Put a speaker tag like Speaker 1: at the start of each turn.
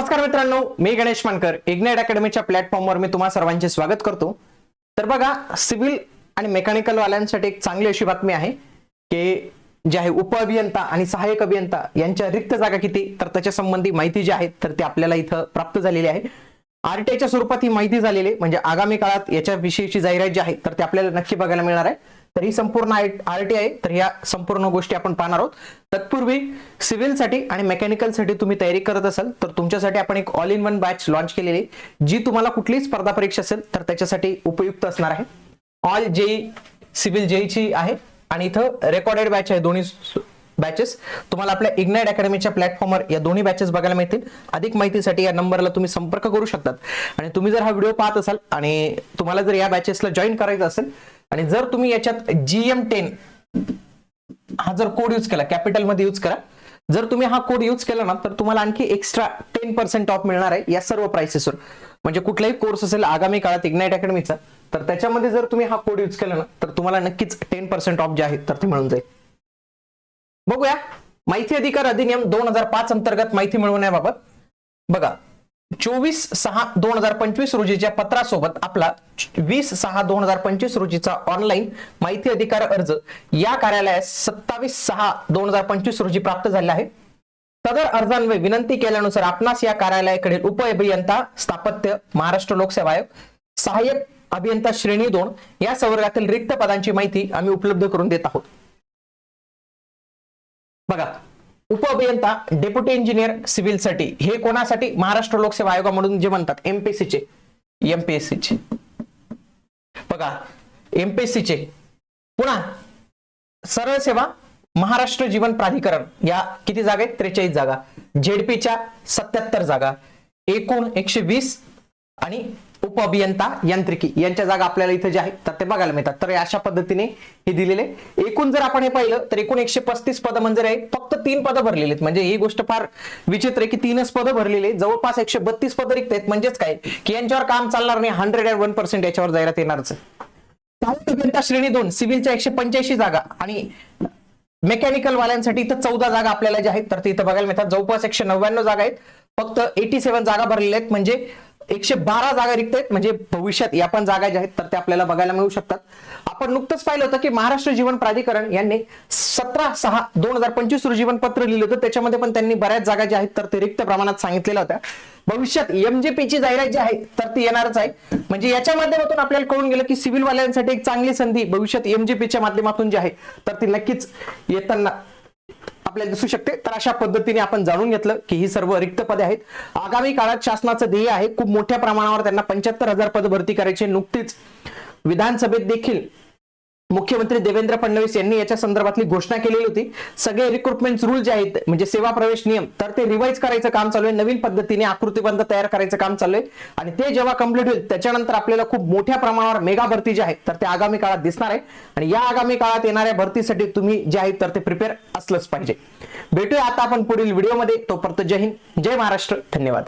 Speaker 1: नमस्कार मित्रांनो मी गणेश मानकर. इग्नाइट अकॅडमीच्या प्लॅटफॉर्मवर मी तुम्हा सर्वांचे स्वागत करतो. तर बघा सिव्हिल आणि मेकॅनिकल वाल्यांसाठी एक चांगली अशी बातमी आहे की जे आहे उप अभियंता आणि सहाय्यक अभियंता यांच्या रिक्त जागा किती? तर त्याच्या संबंधी माहिती जी आहे तर ती आपल्याला इथं प्राप्त झालेली आहे. आरटीआयच्या स्वरूपात ही माहिती झालेली आहे. म्हणजे आगामी काळात याच्याविषयीची जाहिरात जी आहे तर ते आपल्याला नक्की बघायला मिळणार आहे. तर ही संपूर्ण आरटीआय आय तर या संपूर्ण गोष्टी आपण पाहणार आहोत. तत्पूर्वी सिव्हिलसाठी आणि मेकॅनिकलसाठी तुम्ही तयारी करत असाल तर तुमच्यासाठी आपण एक all in one batch launch केलेली जी तुम्हाला कुठलीही स्पर्धा परीक्षा असेल तर त्याच्यासाठी उपयुक्त असणार आहे. ऑल जेई सिव्हिल जेईची आहे आणि इथं रेकॉर्डेड बॅच आहे दोन्ही बॅचेस. तुम्हाला आपल्या इग्नाइट अकॅडमीच्या प्लॅटफॉर्मवर या दोन्ही बॅचेस बघायला मिळतील. अधिक माहितीसाठी या नंबरला तुम्ही संपर्क करू शकतात. आणि तुम्ही जर हा व्हिडिओ पाहत असाल आणि तुम्हाला जर या बॅचेसला जॉईन करायचं असेल आणि जर तुम्ही याच्यात जीएम टेन हा जर कोड यूज केला कॅपिटलमध्ये यूज करा जर तुम्ही हा कोड यूज केला ना तर तुम्हाला आणखी एक्स्ट्रा टेन पर्सेंट ऑफ मिळणार आहे या सर्व प्राइसेसवर म्हणजे कुठलाही कोर्स असेल आगामी काळात इग्नाइट अकॅडमीचा तर त्याच्यामध्ये जर तुम्ही हा कोड यूज केला ना तर तुम्हाला नक्कीच टेन पर्सेंट ऑफ जे आहे तर ते मिळून जाईल. बघूया. माहिती अधिकार अधिनियम दोन हजार पाच अंतर्गत माहिती मिळवण्याबाबत. बघा. चोवीस सहा दोन हजार पंचवीस रोजीच्या पत्रासोबत आपला वीस सहा दोन हजार पंचवीस रोजीचा ऑनलाईन माहिती अधिकार अर्ज या कार्यालयास सत्तावीस सहा दोन हजार पंचवीस रोजी प्राप्त झाला आहे. सदर अर्जान्वये विनंती केल्यानुसार आपणास या कार्यालयाकडे उप अभियंता स्थापत्य महाराष्ट्र लोकसेवा आयोग सहाय्यक अभियंता श्रेणी दोन या संवर्गातील रिक्त पदांची माहिती आम्ही उपलब्ध करून देत आहोत. बघा उप अभियंता डेप्युटी इंजिनियर सिव्हिलसाठी. हे कोणासाठी? महाराष्ट्र लोकसेवा आयोगामधून जे म्हणतात एमपीएससी चे. एमपीएससी चे. बघा एमपीएससी चे. पुन्हा सरळ सेवा महाराष्ट्र जीवन प्राधिकरण. या किती जागा आहेत? त्रेचाळीस जागा. झेडपीच्या सत्याहत्तर जागा. एकूण एकशे वीस आणि उप अभियंता यांत्रिकी यांच्या जागा आपल्याला इथे जे आहेत तर ते बघायला मिळतात. तर अशा पद्धतीने हे दिलेले एकूण जर आपण हे पाहिलं तर एकूण एकशे पस्तीस पद म्हणजे आहे फक्त तीन पदं भरलेली आहेत. म्हणजे ही गोष्ट फार विचित्र आहे की तीनच पदं भरलेली आहेत. जवळपास एकशे बत्तीस पदं रिक्त आहेत. म्हणजेच काय? की यांच्यावर काम चालणार नाही. हंड्रेड अँड वन पर्सेंट याच्यावर जाहिरात येणारच अभियंता श्रेणी दोन सिव्हिलच्या एकशे पंच्याऐंशी जागा आणि मेकॅनिकल वाल्यांसाठी इथं चौदा जागा आपल्याला ज्या आहेत तर ते इथं बघायला मिळतात. जवळपास एकशे नव्याण्णव जागा आहेत. फक्त एटी सेव्हन जागा भरलेल्या आहेत. म्हणजे एकशे बारा जागा रिक्त आहेत. म्हणजे भविष्यात या पण जागा ज्या आहेत तर ते आपल्याला बघायला मिळू शकतात. आपण नुकतंच पाहिलं होतं की महाराष्ट्र जीवन प्राधिकरण यांनी सतरा सहा दोन हजार पंचवीस रोजी जीवन पत्र लिहिलं होतं. त्याच्यामध्ये पण त्यांनी बऱ्याच जागा ज्या आहेत तर ते रिक्त प्रमाणात सांगितलेल्या होत्या. भविष्यात एमजेपीची जाहिरात जी आहे तर ती येणारच आहे. म्हणजे याच्या माध्यमातून आपल्याला कळून गेलं की सिव्हिलवाल्यांसाठी एक चांगली संधी भविष्यात एमजेपीच्या माध्यमातून जी आहे तर ती नक्कीच येताना आपल्याला दिसू शकते. तर अशा पद्धतीने आपण जाणून घेतलं की ही सर्व रिक्त पदे आहेत. आगामी काळात शासनाचं ध्येय आहे. खूप मोठ्या प्रमाणावर त्यांना पंच्याहत्तर हजार पद भरती करायचे नुकतीच विधानसभेत देखील मुख्यमंत्री देवेंद्र फडणवीस यांनी याच्या संदर्भातली घोषणा केलेली होती. सगळे रिक्रुटमेंट रूल जे आहेत म्हणजे सेवा प्रवेश नियम तर ते रिवाईज करायचं काम चालू आहे. नवीन पद्धतीने आकृतीबंध तयार करायचं काम चालू आहे. आणि ते जेव्हा कंप्लीट होईल त्याच्यानंतर आपल्याला खूप मोठ्या प्रमाणावर मेगा भरती जी आहे तर ते आगामी काळात दिसणार आहे. आणि या आगामी काळात येणाऱ्या भरतीसाठी तुम्ही जे आहेत तर ते प्रिपेअर असलंच पाहिजे. भेटूया आता आपण पुढील व्हिडिओमध्ये तोपर्यंत जय हिंद जय महाराष्ट्र. धन्यवाद.